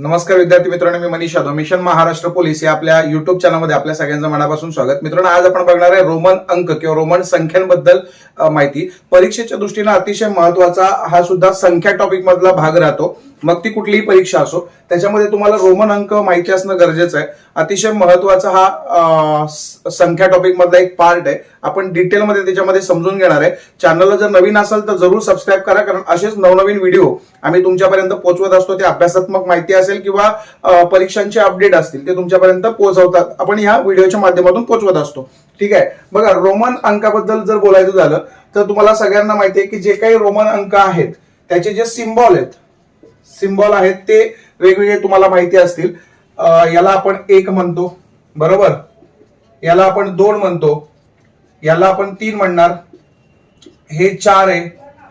नमस्कार विद्यार्थी मित्रांनो मी मनीष यादव मिशन महाराष्ट्र पोलीस या आपल्या युट्यूब चॅनलमध्ये आपल्या सगळ्यांचं मनापासून स्वागत. मित्रांनो आज आपण बघणार आहे रोमन अंक किंवा रोमन संख्यांबद्दल माहिती. परीक्षेच्या दृष्टीने अतिशय महत्त्वाचा हा सुद्धा संख्या टॉपिक मधला भाग राहतो. मग ती कुठलीही परीक्षा असो. त्याच्यामध्ये तुम्हाला रोमन अंक माहिती असणं गरजेचं आहे. अतिशय महत्त्वाचा हा संख्या टॉपिक मधला एक पार्ट आहे. आपण डिटेलमध्ये त्याच्यामध्ये समजून घेणार आहे. चॅनलला जर नवीन असेल तर जरूर सबस्क्राईब करा कारण असेच नवनवीन व्हिडिओ आम्ही तुमच्यापर्यंत पोहोचवत असतो. ते अभ्यासात्मक माहिती असेल किंवा परीक्षांचे अपडेट असतील ते तुमच्यापर्यंत पोहोचवतात. आपण ह्या व्हिडिओच्या माध्यमातून पोहोचवत असतो. ठीक आहे? बघा रोमन अंकाबद्दल जर बोलायचं झालं तर तुम्हाला सगळ्यांना माहिती आहे की जे काही रोमन अंक आहेत त्याचे जे सिम्बॉल आहेत सिम्बॉल आहेत ते वेगवेगळे तुम्हाला माहिती असतील. याला आपण एक म्हणतो. बरोबर? याला आपण दोन म्हणतो. याला आपण तीन म्हणणार. हे चार आहे.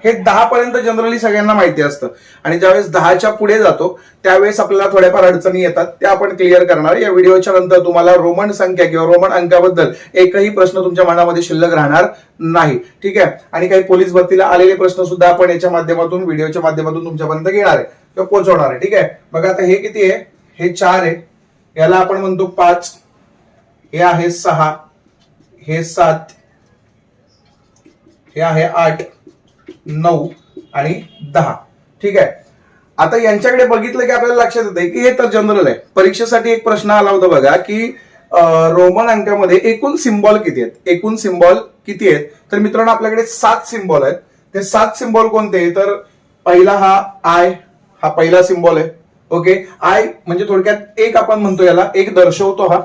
हे दहा पर्यंत जनरली सगळ्यांना माहिती असतं. आणि ज्यावेळेस दहाच्या पुढे जातो त्यावेळेस आपल्याला थोड्याफार अडचणी येतात. त्या आपण क्लिअर करणार. या व्हिडिओच्या नंतर तुम्हाला रोमन संख्या किंवा रोमन अंकाबद्दल एकही प्रश्न तुमच्या मनामध्ये शिल्लक राहणार नाही. ठीक आहे? आणि काही पोलीस भरतीला आलेले प्रश्न सुद्धा आपण याच्या माध्यमातून व्हिडिओच्या माध्यमातून तुमच्यापर्यंत घेणार आहे. किंवा पोहोचवणार आहे. ठीक आहे? बघा आता हे किती आहे? हे चार आहे. याला आपण म्हणतो पाच. हे आहे सहा. हे सात. हे आहे आठ. नऊ आणि दहा. ठीक आहे? आता यांच्याकडे बघितलं की आपल्याला लक्षात येते की हे तर जनरल आहे. परीक्षेसाठी एक प्रश्न आला होता बघा की रोमन अंकामध्ये एकूण सिम्बॉल किती आहेत? एकूण सिम्बॉल किती आहेत? तर मित्रांनो आपल्याकडे सात सिम्बॉल आहेत. ते सात सिम्बॉल कोणते? तर पहिला हा आय हा पहिला सिम्बॉल आहे. ओके? आय म्हणजे थोडक्यात एक आपण म्हणतो याला एक दर्शवतो हा.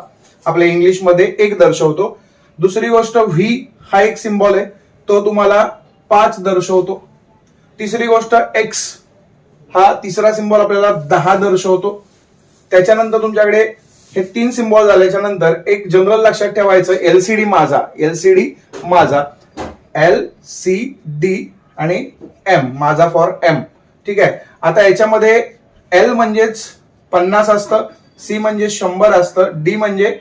आपल्या इंग्लिशमध्ये एक दर्शवतो. दुसरी गोष्ट व्ही हा एक सिम्बॉल आहे. तो तुम्हाला पाच दर्शवतो. तिसरी गोष्ट एक्स हा तिसरा सिम्बॉल आपल्याला दहा दर्शवतो. त्याच्यानंतर तुमच्याकडे हे तीन सिम्बॉल झाल्याच्यानंतर एक जनरल लक्षात ठेवायचं एलसीडी माझा. एलसीडी माझा. एल सी डी आणि एम माझा फॉर एम ठीक आहे? आता याच्यामध्ये एल म्हणजेच पन्नास असतं सी म्हणजे शंभर असतं डी म्हणजे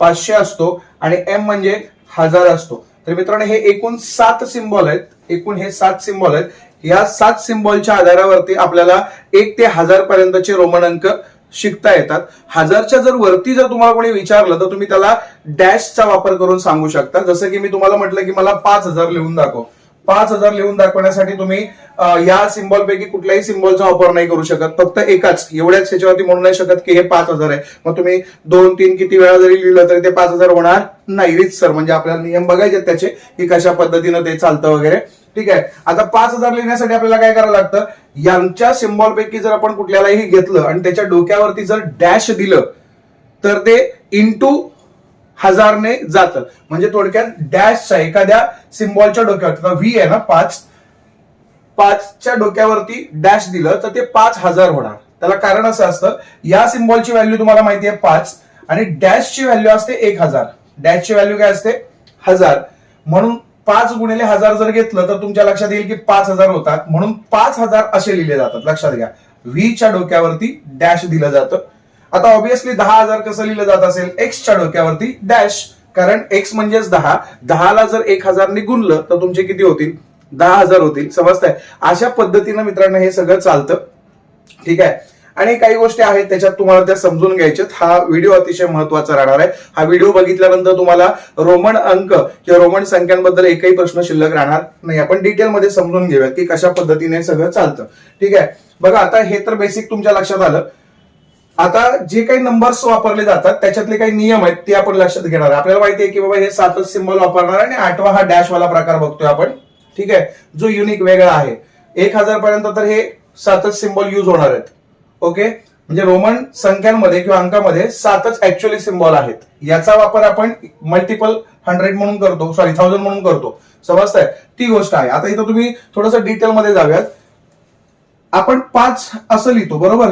पाचशे असतो आणि एम म्हणजे हजार असतो. तर मित्रांनो हे एकूण सात सिम्बॉल आहेत. एकूण हे सात सिम्बॉल आहेत. या सात सिम्बॉलच्या आधारावरती आपल्याला एक ते हजार पर्यंतचे रोमन अंक शिकता येतात. हजारच्या जर वरती जर तुम्हाला कोणी विचारलं तर तुम्ही त्याला डॅशचा वापर करून सांगू शकता. जसं की मी तुम्हाला म्हटलं की मला पाच हजार लिहून दाखव. पाच हजार लिहून दाखवण्यासाठी तुम्ही या सिम्बॉल पैकी कुठल्याही सिम्बॉलचा वापर नाही करू शकत. फक्त एकाच एवढ्याच ह्याच्यावरती म्हणू नाही शकत की हे पाच हजार आहे. मग तुम्ही दोन तीन किती वेळा जरी लिहिलं तरी ते पाच हजार होणार नाही रीत सर. म्हणजे आपल्याला नियम बघायचे त्याचे की कशा पद्धतीनं ते चालतं वगैरे. ठीक आहे? आता पाच हजार लिहिण्यासाठी आपल्याला काय करावं लागतं? यांच्या सिम्बॉल पैकी जर आपण कुठल्यालाही घेतलं आणि त्याच्या डोक्यावरती जर डॅश दिलं तर ते इंटू हजारने जातं. म्हणजे थोडक्यात डॅशच्या एखाद्या सिम्बॉलच्या डोक्यावर व्ही आहे ना पाच पाचच्या डोक्यावरती डॅश दिलं तर ते पाच हजार होणार. त्याला कारण असं असतं या सिम्बॉलची व्हॅल्यू तुम्हाला माहिती आहे पाच आणि डॅशची व्हॅल्यू असते एक हजार. डॅशची व्हॅल्यू काय असते? हजार. म्हणून पाच गुणिले हजार जर घेतलं तर तुमच्या लक्षात येईल की पाच हजार होतात. म्हणून पाच हजार असे लिहिले जातात. लक्षात घ्या. व्हीच्या डोक्यावरती डॅश दिलं जातं. आता ऑब्विसली दहा हजार कसं लिहिलं जात असेल? एक्सच्या डोक्यावरती डॅश कारण एक्स म्हणजेच दहा. दहाला जर एक हजारने गुणलं तर तुमचे किती होतील? दहा हजार होतील. समजताय? अशा पद्धतीनं मित्रांनो हे सगळं चालतं. ठीक आहे? आणि काही गोष्टी आहेत त्याच्यात तुम्हाला त्या समजून घ्यायच्यात. हा व्हिडिओ अतिशय महत्त्वाचा राहणार आहे. हा व्हिडिओ बघितल्यानंतर तुम्हाला रोमन अंक किंवा रोमन संख्यांबद्दल एकही प्रश्न शिल्लक राहणार नाही. आपण डिटेलमध्ये समजून घेऊयात की कशा पद्धतीने सगळं चालतं. ठीक आहे? बघा आता हे तर बेसिक तुमच्या लक्षात आलं. आता जे काही नंबर्स वापरले जातात त्याच्यातले काही नियम आहेत ते आपण लक्षात घेणार आहे. आपल्याला माहिती आहे की बाबा हे सातच सिम्बॉल वापरणार आणि आठवा हा डॅश वाला प्रकार बघतोय आपण. ठीक आहे? जो युनिक वेगळा आहे. एक हजार पर्यंत तर हे सातच सिम्बॉल युज होणार आहेत. ओके म्हणजे रोमन संख्यांमध्ये किंवा अंकामध्ये सातच ऍक्च्युअली सिम्बॉल आहेत. याचा वापर आपण मल्टिपल हंड्रेड म्हणून करतो. सॉरी थाउजंड म्हणून करतो. समजताय? ती गोष्ट आहे. आता इथं तुम्ही थोडंसं डिटेलमध्ये जाऊयात. आपण पाच असं लिहितो बरोबर?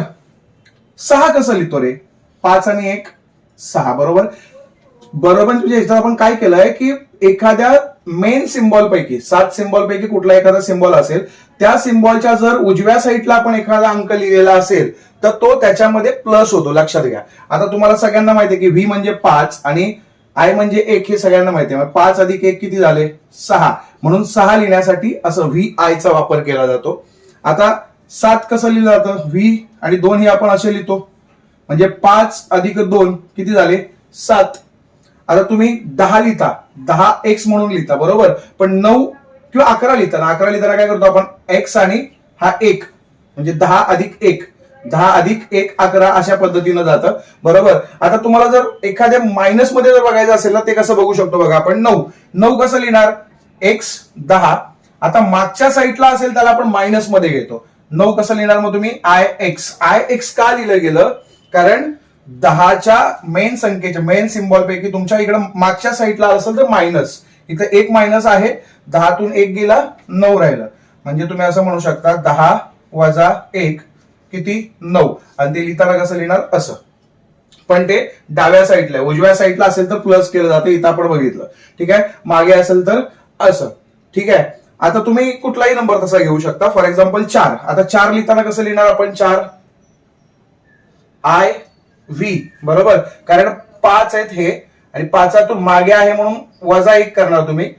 सहा कसं लिहितो रे? पाच आणि एक सहा बरोबर? बरोबर म्हणजे तुझ्या ह्याच्यात आपण काय केलंय की एखाद्या मेन सिम्बॉल पैकी सात सिम्बॉल पैकी कुठला एखादा सिम्बॉल असेल त्या सिम्बॉलच्या जर उजव्या साईडला आपण एखादा अंक लिहिलेला असेल तर तो त्याच्यामध्ये प्लस होतो लक्षात घ्या. आता तुम्हाला सगळ्यांना माहिती आहे की व्ही म्हणजे पाच आणि आय म्हणजे एक हे सगळ्यांना माहिती आहे पाच अधिक एक किती झाले? सहा. म्हणून सहा लिहिण्यासाठी असं व्ही आयचा वापर केला जातो. आता सात कसं लिहिलं जातं? व्ही आणि दोन हे आपण असे लिहितो. म्हणजे पाच अधिक दोन किती झाले? सात. आता तुम्ही दहा लिहिता. दहा एक्स म्हणून लिहिता बरोबर? पण नऊ किंवा अकरा लिहिताना अकरा लिहिताना काय करतो आपण? एक्स आणि हा एक. म्हणजे दहा अधिक एक. दहा अधिक एक अकरा अशा पद्धतीनं जातं. बरोबर? आता तुम्हाला जर एखाद्या मायनसमध्ये जर बघायचं असेल ना ते कसं बघू शकतो बघा आपण. नऊ. नऊ कसं लिहिणार? एक्स दहा. आता मागच्या साईडला असेल त्याला आपण मायनसमध्ये घेतो. नऊ कसं लिहिणार मग तुम्ही? आय एक्स आय एक्स का लिहिलं गेलं? कारण दहाच्या मेन संख्येच्या मेन सिम्बॉल पैकी तुमच्या इकडे मागच्या साईडला असेल तर मायनस इथं एक मायनस आहे. दहातून एक गेला नऊ राहिलं. म्हणजे तुम्ही असं म्हणू शकता दहा वजा एक किती? नऊ. आणि ते लिहिताना कसं लिहिणार? असं. पण ते डाव्या साईडला आहे. उजव्या साईडला असेल तर प्लस केलं जातं. इथं आपण बघितलं. ठीक आहे? मागे असेल तर असं. ठीक आहे? आता तुम्ही कुठलाही नंबर तसा घेऊ शकता. फॉर एक्झाम्पल चार. आता चार लिहिताना कसं लिहिणार आपण? चार. आय व्ही बरोबर? कारण पाच आहेत हे. आणि पाचातून मागे आहे म्हणून वजा एक करणार तुम्ही.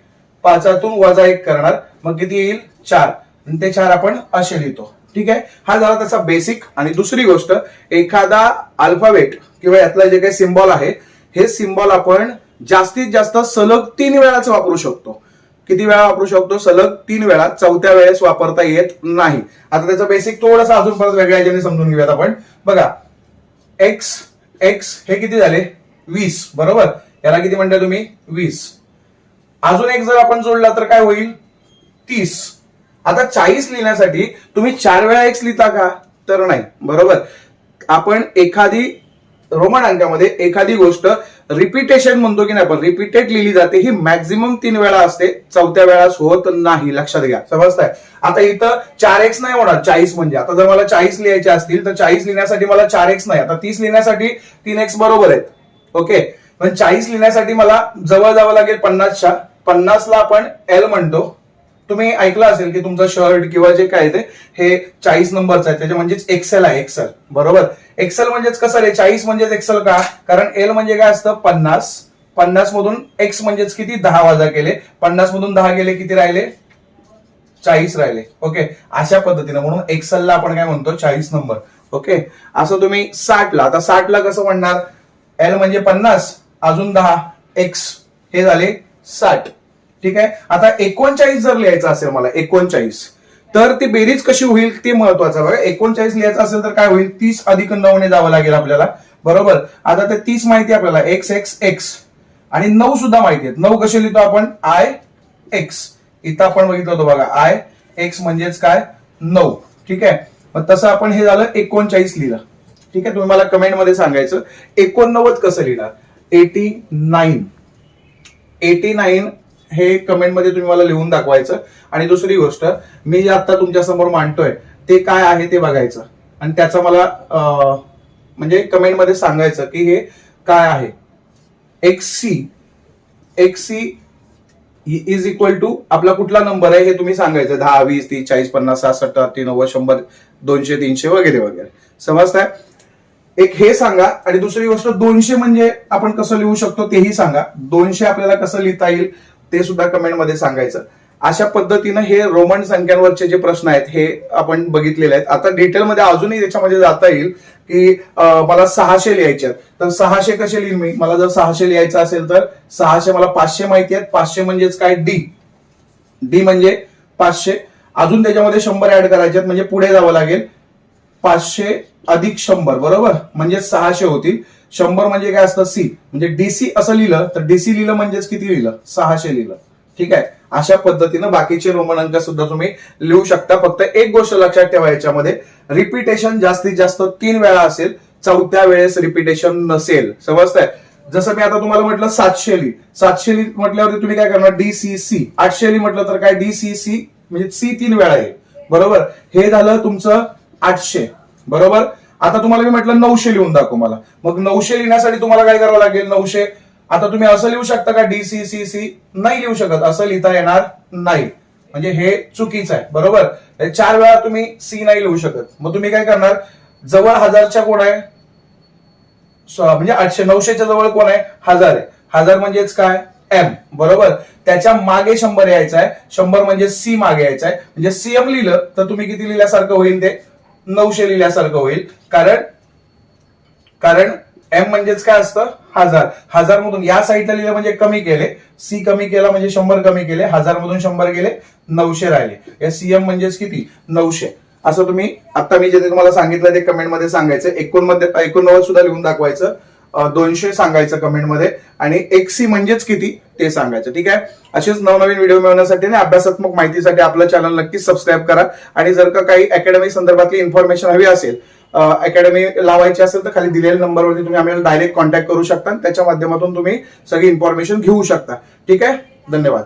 पाचातून वजा एक करणार. मग किती येईल? चार. आणि ते चार आपण असे लिहितो. ठीक आहे? हा झाला त्याचा बेसिक आणि दुसरी गोष्ट एखादा अल्फाबेट किंवा यातला जे काही सिम्बॉल आहे हे सिम्बॉल आपण जास्तीत जास्त सलग तीन वेळाच वापरू शकतो. किती वेळा वापरू शकतो? सलग तीन वेळा. चौथ्या वेळेस वापरता येत नाही. आता त्याचं बेसिक थोडंसं अजून परत वेगळ्या याच्याने समजून घेऊयात आपण. बघा. एक्स एक्स हे किती झाले? वीस. बरोबर? याला किती म्हणताय तुम्ही? वीस. अजून एक जर आपण जोडला तर काय होईल? तीस. आता चाळीस लिहिण्यासाठी तुम्ही चार वेळा एक्स लिहिता का? तर नाही. बरोबर? आपण एखादी रोमन अंकामध्ये एखादी गोष्ट रिपिटेशन म्हणतो की नाही आपण रिपीटेड लिहिली जाते ही मॅक्झिमम तीन वेळा असते चौथ्या वेळास होत नाही लक्षात घ्या समजताय? आता इथं चार एक्स नाही होणार चाळीस म्हणजे. आता जर मला चाळीस लिहायचे असतील तर चाळीस लिहिण्यासाठी मला चार एक्स नाही. आता तीस लिहिण्यासाठी तीन एक्स बरोबर आहेत. ओके? पण चाळीस लिहिण्यासाठी मला जवळ जावं लागेल पन्नासच्या. पन्नासला आपण एल म्हणतो. तुम्ही ऐकलं असेल की तुमचं शर्ट किंवा जे काय ते हे चाळीस नंबरचं आहे. त्याच्या म्हणजेच एक्सेल आहे एक्सेल बरोबर? एक्सेल म्हणजेच कसं रे? चाळीस म्हणजेच एक्सेल का? कारण एल म्हणजे काय असतं? पन्नास. पन्नास मधून एक्स म्हणजेच किती? दहा वाजा केले. पन्नास मधून दहा गेले किती राहिले? चाळीस राहिले. ओके? अशा पद्धतीने. म्हणून एक्सेलला आपण काय म्हणतो? चाळीस नंबर. ओके? असं तुम्ही साठला. आता साठला कसं म्हणणार? एल म्हणजे पन्नास. अजून दहा. एक्स हे झाले साठ. ठीक आहे? आता एकोणचाळीस जर लिहायचं असेल मला एकोणचाळीस तर ती बेरीज कशी होईल ते महत्वाचं बघा. एकोणचाळीस लिहायचं असेल तर काय होईल? तीस अधिक नऊने जावं लागेल आपल्याला. बरोबर? आता ते तीस माहिती आहे आपल्याला. एक्स एक्स एक्स आणि नऊ सुद्धा माहिती आहेत. नऊ कसे लिहितो आपण? आय एक्स इथं आपण बघितलं होतं बघा. आय एक्स म्हणजेच काय? नऊ. ठीक आहे? मग तसं आपण हे झालं एकोणचाळीस लिहिलं. ठीक आहे? तुम्ही मला कमेंटमध्ये सांगायचं. एकोणनव्वद कसं लिहिणार? Eighty nine. एटी नाईन हे कमेंटमध्ये तुम्ही मला लिहून दाखवायचं. आणि दुसरी गोष्ट मी जे आता तुमच्यासमोर मांडतोय ते काय आहे ते बघायचं. आणि त्याचा मला म्हणजे कमेंटमध्ये सांगायचं की हे काय आहे. XC XC is equal to आपला कुठला नंबर आहे हे तुम्ही सांगायचं. दहा वीस तीस चाळीस पन्नास सासष्ट अठ्ठी नव्वद शंभर दोनशे तीनशे वगैरे वगैरे. समजताय? एक हे सांगा आणि दुसरी गोष्ट दोनशे म्हणजे आपण कसं लिहू शकतो तेही सांगा. दोनशे आपल्याला कसं लिहिता येईल? ते सुद्धा कमेंटमध्ये सांगायचं. अशा पद्धतीनं हे रोमन संख्यांवरचे जे प्रश्न आहेत हे आपण बघितलेले आहेत. आता डिटेलमध्ये अजूनही त्याच्यामध्ये जाता येईल की मला सहाशे लिहायचे आहेत. तर सहाशे कसे लिहीन मी? मला जर सहाशे लिहायचं असेल तर सहाशे मला पाचशे माहिती आहेत. पाचशे म्हणजेच काय? डी डी म्हणजे पाचशे. अजून त्याच्यामध्ये शंभर ऍड करायचे आहेत म्हणजे पुढे जावं लागेल. पाचशे अधिक शंभर बरोबर? म्हणजे सहाशे होतील शंभर म्हणजे काय असतं? सी म्हणजे डीसी असं लिहिलं तर डीसी लिहिलं म्हणजेच किती लिहिलं? सहाशे लिहिलं. ठीक आहे? अशा पद्धतीनं बाकीचे रोमन अंक सुद्धा तुम्ही लिहू शकता. फक्त एक गोष्ट लक्षात ठेवा याच्यामध्ये. रिपिटेशन जास्तीत जास्त तीन वेळा असेल चौथ्या वेळेस रिपिटेशन नसेल. समजतंय? जसं मी आता तुम्हाला म्हटलं सातशे ली सातशे ली म्हटल्यावरती तुम्ही काय करणार? डी सी सी आठशे ली म्हटलं तर काय? डी सी सी म्हणजे सी तीन वेळा आहे बरोबर? हे झालं तुमचं आठशे. बरोबर? आता तुम्हाला मी म्हटलं नऊशे लिहून दाखव मला. मग नऊशे लिहिण्यासाठी तुम्हाला काय करावं लागेल? नऊशे. आता तुम्ही असं लिहू शकता का? डी सी सी सी नाही लिहू शकत. असं लिहिता येणार नाही. म्हणजे हे चुकीचं आहे. बरोबर? म्हणजे चार वेळा तुम्ही सी नाही लिहू शकत. मग तुम्ही काय करणार? जवळ हजारच्या कोण आहे? म्हणजे आठशे. नऊशेच्या जवळ कोण आहे? हजार आहे. हजार म्हणजेच काय? एम बरोबर? त्याच्यामागे शंभर यायचं आहे. शंभर म्हणजे सी मागे यायचं आहे. म्हणजे सीएम लिहिलं तर तुम्ही किती लिहिल्यासारखं होईल ते? नऊशे लिहिल्यासारखं होईल. कारण कारण एम म्हणजेच काय असतं? हजार. हजार मधून या साईडला लिहिलं म्हणजे कमी केले. सी कमी केला म्हणजे शंभर कमी केले. हजार मधून शंभर गेले नऊशे राहिले. या सीएम म्हणजेच किती? नऊशे. असं तुम्ही आता मी जे तुम्हाला सांगितलं ते कमेंटमध्ये सांगायचं. एकोणमध्ये एकोणनव्वद सुद्धा लिहून दाखवायचं. दोनशे सांगायचं कमेंटमध्ये. आणि आणि एक्सी म्हणजेच किती? ते सांगायचं. ठीक आहे? असेच नवनवीन व्हिडिओ मिळवण्यासाठी आणि अभ्यासात्मक माहितीसाठी आपलं चॅनल नक्कीच सबस्क्राईब करा. आणि जर का काही अकॅडमी संदर्भातली इन्फॉर्मेशन हवी असेल अकॅडमी लावायची असेल तर खाली दिलेल्या नंबरवरती तुम्ही आम्हाला डायरेक्ट कॉन्टॅक्ट करू शकता आणि त्याच्या माध्यमातून तुम्ही सगळी इन्फॉर्मेशन घेऊ शकता. ठीक आहे? धन्यवाद.